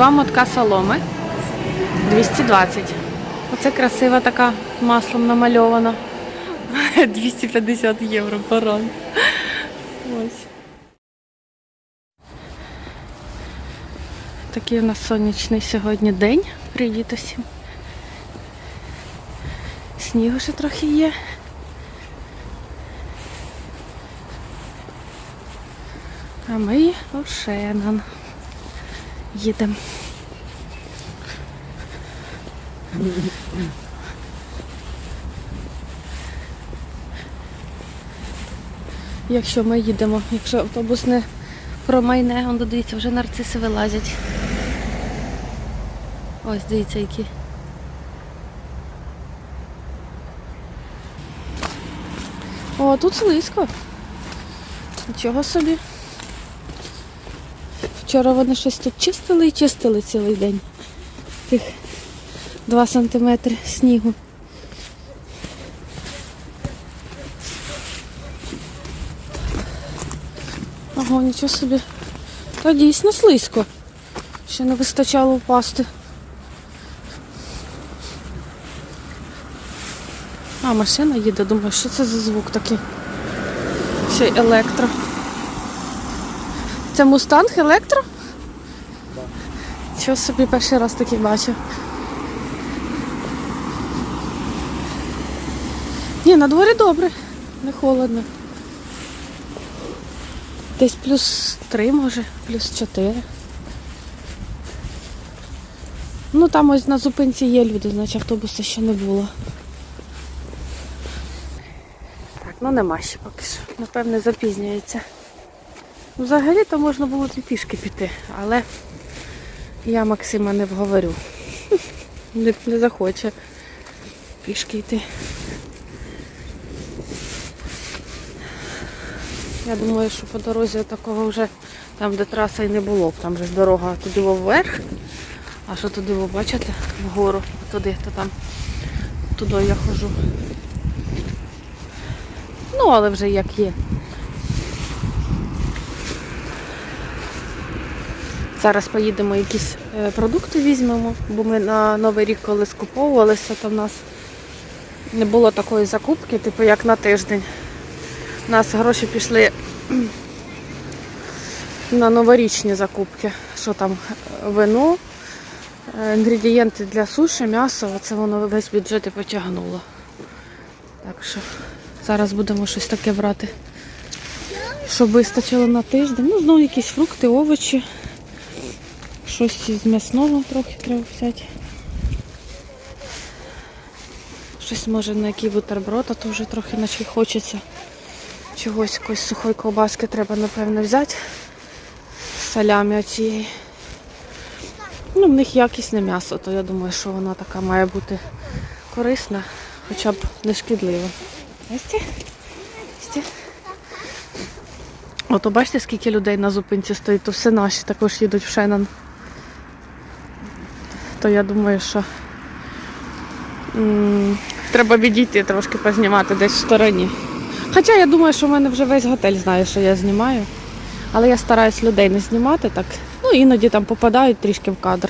два мотка соломи 220. Оце красива така маслом намальована. 250 євро баран. Ось. Такий у нас сонячний сьогодні день. Привіт усім. Снігу ще трохи є. А ми у Шеннон їдемо. Якщо ми їдемо, якщо автобус не промайне, он дивіться, вже нарциси вилазять. Ось дивіться, які. О, тут слизько. Нічого собі. Вчора вони щось тут чистили і чистили цілий день. Тих 2 сантиметри снігу. Ага, нічого собі. Та дійсно слизько. Ще не вистачало впасти. А, машина їде, думаю, що це за звук такий? Ще й електро. Це мустанг електро? Так. Чого собі перший раз такий бачив. Ні, на дворі добре, не холодно. Десь плюс 3 може, плюс 4. Ну там ось на зупинці є люди, значить автобуса ще не було. Так, ну нема ще поки що. Напевне, запізнюється. Ну, Взагалі-то можна було і пішки піти, але я Максима не вговорю. Не, не захоче пішки йти. Я думаю, що по дорозі такого вже там, де траса і не було. Там же дорога туди вверх. А що туди ви бачите? Вгору, туди, то там туди я ходжу. Ну, але вже як є. Зараз поїдемо якісь е, продукти візьмемо, бо ми на Новий рік коли скуповувалися, то в нас не було такої закупки, типу як на тиждень. У нас гроші пішли на новорічні закупки. Що там, вино, е, інгредієнти для суші, м'ясо, це воно весь бюджет і потягнуло. Так що зараз будемо щось таке брати, щоб вистачило на тиждень. Ну, знову якісь фрукти, овочі. Щось з м'ясного трохи треба взяти. Щось може на який бутерброд, а то вже трохи наче хочеться. Чогось якоїсь сухої ковбаски треба, напевно, взяти. Салямі оцієї. Ну, в них якісне м'ясо, то я думаю, що вона така має бути корисна, хоча б не шкідлива. Ото бачите, скільки людей на зупинці стоїть, то все наші також їдуть в Шеннон. То я думаю, що треба відійти трошки познімати десь в стороні. Хоча я думаю, що в мене вже весь готель знає, що я знімаю. Але я стараюсь людей не знімати так. Ну, іноді там попадають трішки в кадр.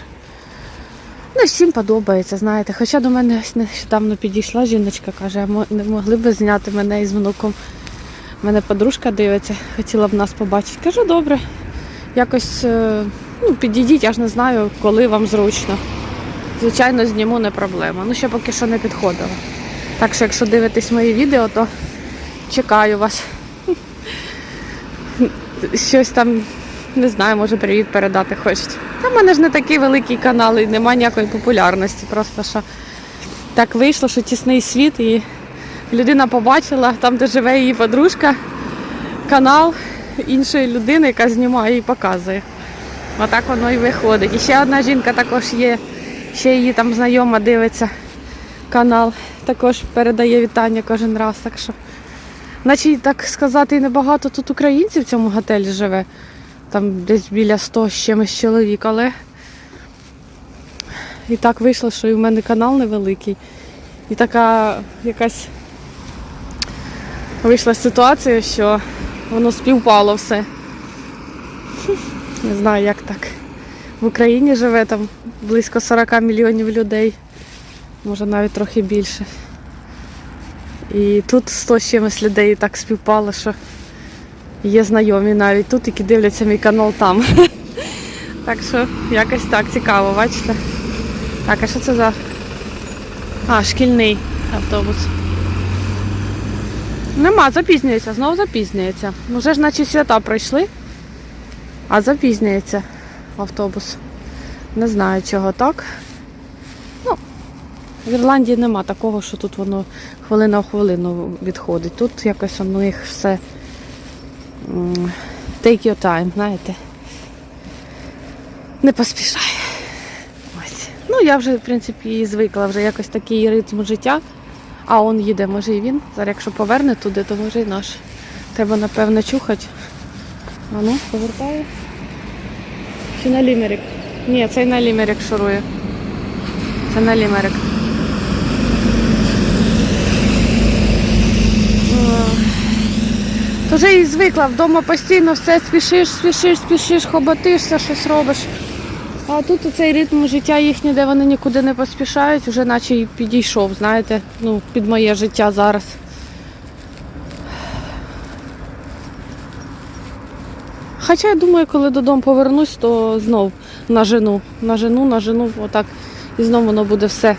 Ну, всім подобається, знаєте. Хоча до мене нещодавно підійшла жіночка, каже, «А не могли б зняти мене із внуком. Мене подружка дивиться, хотіла б нас побачити. Кажу, добре. Якось е, ну, підійдіть, я ж не знаю, коли вам зручно. Звичайно, зніму не проблема. Ну, ще поки що не підходила. Так що, якщо дивитесь мої відео, то чекаю вас. Щось там, не знаю, може привіт передати хочуть. Та в мене ж не такий великий канал і немає ніякої популярності. Просто що так вийшло, що тісний світ і людина побачила, там, де живе її подружка, канал іншої людини, яка знімає і показує. Отак воно і виходить. І ще одна жінка також є, ще її там знайома дивиться канал, також передає вітання кожен раз. Так що, наче так сказати, небагато тут українців в цьому готелі живе. Там десь біля 100 з чимось чоловік, але і так вийшло, що і в мене канал невеликий. І така якась вийшла ситуація, що воно співпало все. Не знаю, як так В Україні живе там близько 40 мільйонів людей, може навіть трохи більше. І тут 100 з чимось людей так співпало, що є знайомі навіть тут, які дивляться мій канал там. Так що якось так цікаво, бачите? Так, а що це за. А, шкільний автобус. Нема, запізнюється, знову запізнюється. Вже ж наче свята пройшли, а запізнюється автобус. Не знаю, чого так. Ну, в Ірландії нема такого, що тут воно хвилина в хвилину відходить. Тут якось воно їх все take your time, знаєте. Не поспішай. Ось. Ну, я вже, в принципі, і звикла вже якось такий ритм життя. А он їде, може і він. Зараз якщо поверне туди, то може і наш. Треба, напевно, чухати. А ну, повертає. Чи на лімерик? Ні, цей на лімерик шурує. Це на лімерик. То вже і звикла, вдома постійно все спішиш, спішиш, спішиш, хоботишся, щось робиш. А тут цей ритм життя їхнє, де вони нікуди не поспішають, вже наче і підійшов, знаєте, ну, під моє життя зараз. Хоча я думаю, коли додому повернусь, то знов нажену, нажену, нажену, отак. І знов воно буде все.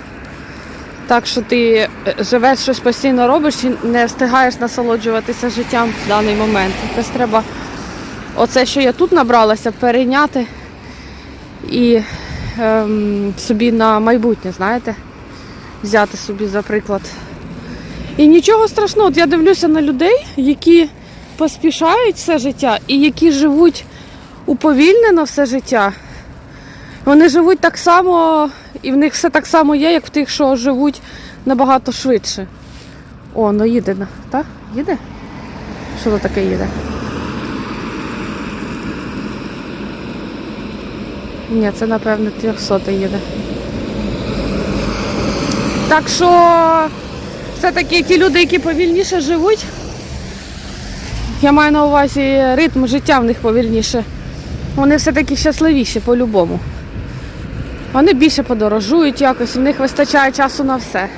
Так що ти е, живеш, щось постійно робиш і не встигаєш насолоджуватися життям в даний момент. Якось треба оце, що я тут набралася, перейняти і ем, собі на майбутнє, знаєте, взяти собі за приклад. І нічого страшного, от я дивлюся на людей, які поспішають все життя і які живуть уповільнено все життя. Вони живуть так само, і в них все так само є, як в тих, що живуть набагато швидше. О, ну їде, так? Їде? Що то таке їде? Ні, це напевно 300 їде. Так що все-таки ті люди, які повільніше живуть, я маю на увазі ритм життя в них повільніше. Вони все-таки щасливіші по-любому. Вони більше подорожують якось, в них вистачає часу на все.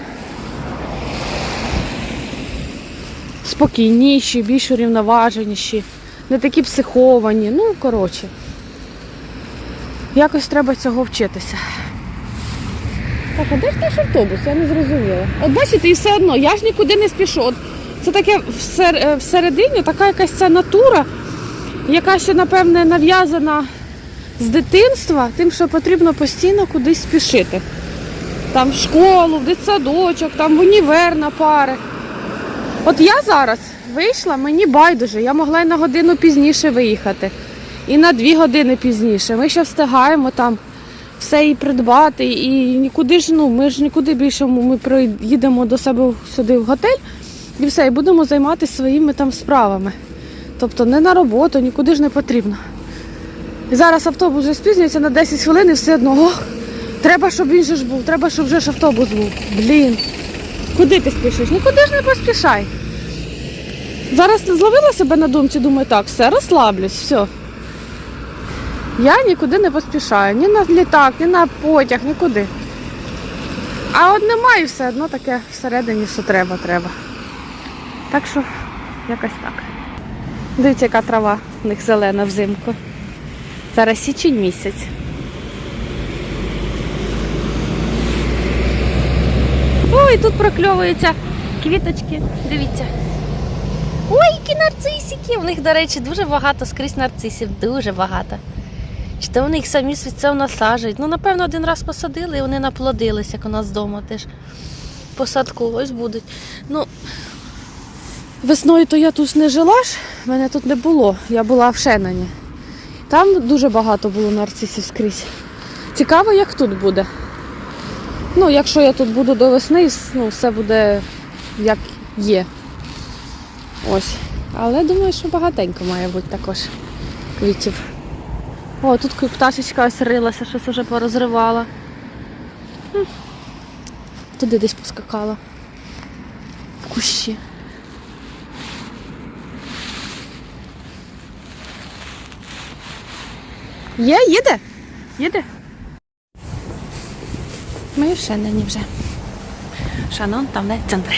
Спокійніші, більш урівноваженіші, не такі психовані. Ну, коротше. Якось треба цього вчитися. Так, а де ж наш автобус? Я не зрозуміла. От бачите, і все одно, я ж нікуди не спішу. От це таке е, всередині, така якась ця натура, яка ще, напевне, нав'язана з дитинства, тим, що потрібно постійно кудись спішити. Там в школу, в дитсадочок, там в універ на пари. От я зараз вийшла, мені байдуже, я могла й на годину пізніше виїхати. І на дві години пізніше. Ми ще встигаємо там все і придбати, і нікуди ж, ну, ми ж нікуди більше ми приїдемо до себе сюди в готель і все, і будемо займатися своїми там справами. Тобто не на роботу, нікуди ж не потрібно. І зараз автобус вже спізнюється на 10 хвилин і все одно. Ох, треба, щоб він же ж був, треба, щоб вже ж автобус був. Блін. Куди ти спішиш? Нікуди ж не поспішай. Зараз зловила себе на думці, думаю, так, все, розслаблюсь, все. Я нікуди не поспішаю, ні на літак, ні на потяг, нікуди. А от немає все одно таке всередині, що треба, треба. Так що, якось так. Дивіться, яка трава в них зелена взимку. Зараз січень місяць. Ой, тут прокльовуються квіточки. Дивіться. Ой, які нарцисики! У них, до речі, дуже багато скрізь нарцисів, дуже багато. Чи то вони їх самі світцем насаджують. Ну, напевно, один раз посадили і вони наплодились, як у нас вдома теж. Посадку ось будуть. Ну, весною то я тут не жила ж, мене тут не було. Я була в Шенані. Там дуже багато було нарцисів скрізь. Цікаво, як тут буде. Ну, якщо я тут буду до весни, ну, все буде як є. Ось. Але думаю, що багатенько має бути також квітів. О, тут пташечка ось рилася, щось вже порозривала. Туди десь поскакала. В кущі. Є, їде? Їде? Ми в Шеннені вже. Шанон там не центри.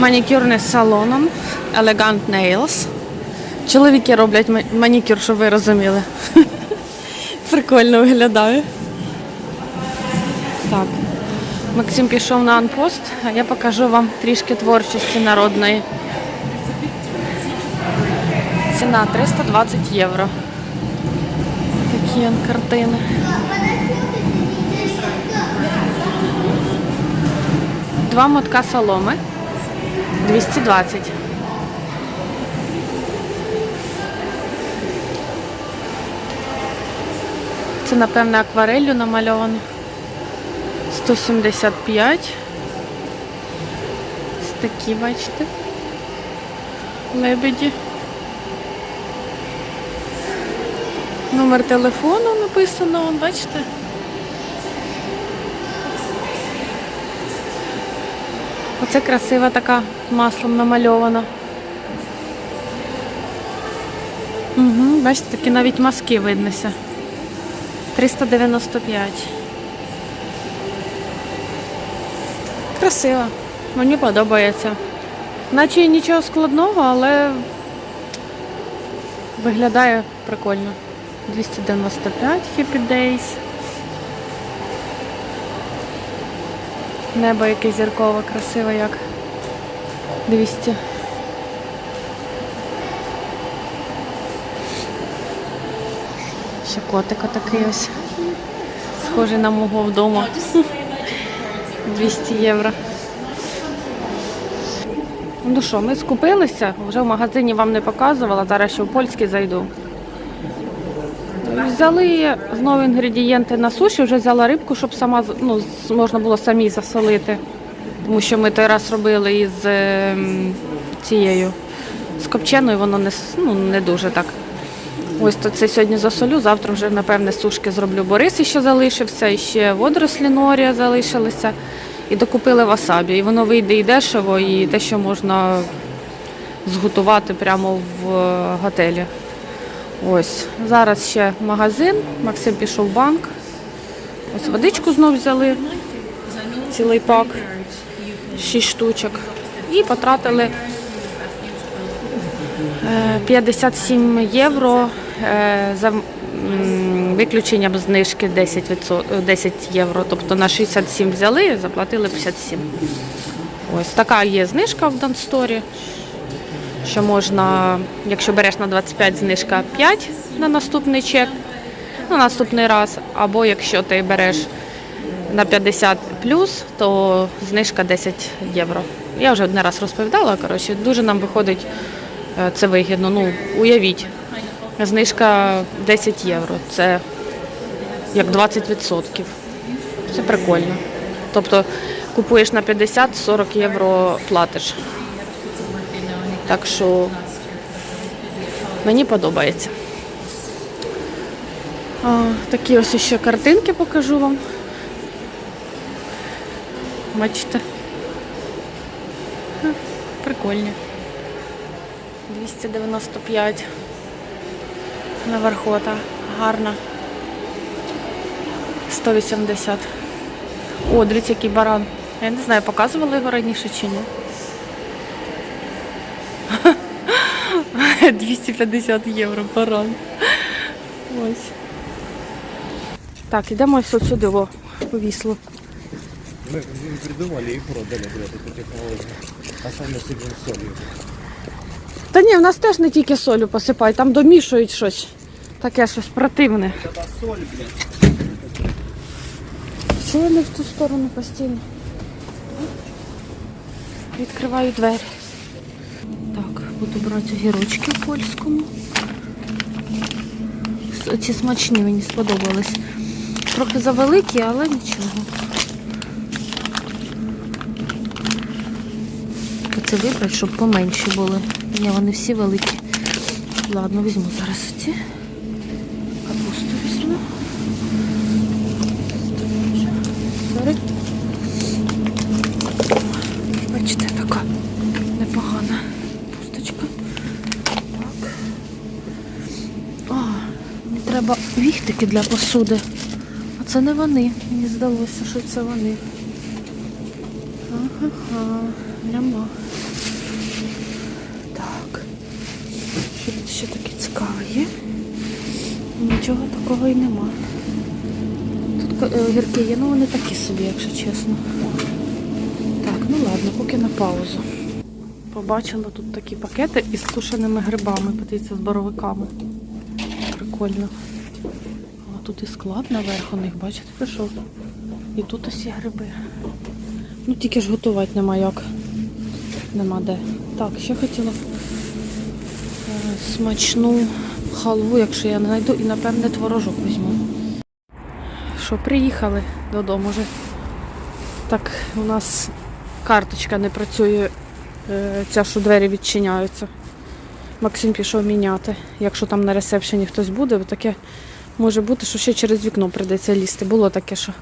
Манікюрний салоном Elegant Nails. Чоловіки роблять манікюр, щоб ви розуміли. Прикольно виглядає. Так. Максим пішов на анпост, а я покажу вам трішки творчості народної. Ціна 320 євро. Такі картини. Два мотка соломи. 220. Це, напевне, аквареллю намальовано. 175. Ось такі, бачите. Лебеді. Номер телефону написано, бачите? Оце красива така маслом намальована. Угу, бачите, такі навіть маски виднося. 395. Красиво. Мені подобається. Наче нічого складного, але виглядає прикольно. 295 Happy Days. Небо яке зіркове, красиве як. 200. Ще котика такий ось. Схожий на мого вдома. 200 євро. Ну що, ми скупилися, вже в магазині вам не показувала, зараз ще в польський зайду. Взяли знову інгредієнти на суші, вже взяла рибку, щоб сама ну, можна було самі засолити. Тому що ми той раз робили із ем, цією з копченою, воно не, ну, не дуже так. Ось то це сьогодні засолю, завтра вже, напевне, сушки зроблю. Борис ще залишився, і ще водорослі норія залишилися. І докупили васабі. І воно вийде і дешево, і те, що можна зготувати прямо в е, готелі. Ось. Зараз ще магазин. Максим пішов в банк. Ось водичку знов взяли. Цілий пак. Шість штучок. І потратили е, 57 євро е, за виключенням знижки 10, 10 євро. Тобто на 67 взяли, заплатили 57. Ось така є знижка в Дансторі. Що можна, якщо береш на 25 знижка 5 на наступний чек, на наступний раз, або якщо ти береш на 50 плюс, то знижка 10 євро. Я вже один раз розповідала, коротше, дуже нам виходить е, це вигідно. Ну, уявіть, знижка 10 євро. Це як 20%. Це прикольно. Тобто купуєш на 50-40 євро платиш. Так що мені подобається. А, такі ось ще картинки покажу вам. Бачите? Прикольні. 295 наверхота. Гарна. 180. О, дивіться, який баран. Я не знаю, показували його раніше чи ні. 250 євро баран. Ось. Так, ідемо ось сюди, о, повісло. Не придумали и продали, блядь, технологию. А сами сидим с солью. Та ні, в нас теж не тільки солю посипають, там домішують щось. Таке щось противне. Соль, блядь. Чого вони в ту сторону постійно? Відкриваю двері. Так, буду брати огірочки в польському. Ці смачні мені сподобались. Трохи завеликі, але нічого. Оце вибрати, щоб поменші були. Ні, вони всі великі. Ладно, візьму зараз ці. Віхтики для посуди. А це не вони. Мені здалося, що це вони. Ага, нема. Так. Що тут ще таке цікаве є? Нічого такого і нема. Тут е, є, ну вони такі собі, якщо чесно. Так, ну ладно, поки на паузу. Побачила тут такі пакети із тушеними грибами, подивіться, з боровиками. Прикольно. Тут і склад наверх у них, бачите, пішов. І тут усі гриби. Ну тільки ж готувати нема як. Нема де. Так, ще хотіла е, смачну халву, якщо я не знайду, і напевне творожок візьму. Що, приїхали додому вже. Так, у нас карточка не працює, е, ця, що двері відчиняються. Максим пішов міняти. Якщо там на ресепшені хтось буде, бо таке може бути, що ще через вікно прийдеться лізти. Було таке, що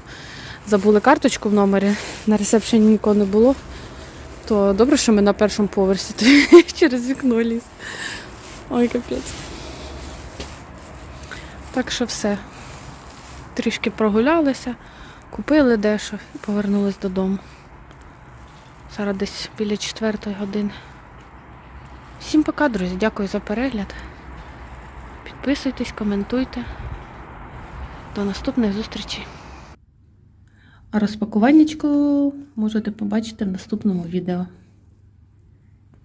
забули карточку в номері, на ресепшені нікого не було. То добре, що ми на першому поверсі то через вікно ліз. Ой, капець. Так що все. Трішки прогулялися, купили дещо і повернулись додому. Зараз десь біля четвертої години. Всім пока, друзі. Дякую за перегляд. Підписуйтесь, коментуйте. До наступних зустрічей. А розпакуваннячко можете побачити в наступному відео.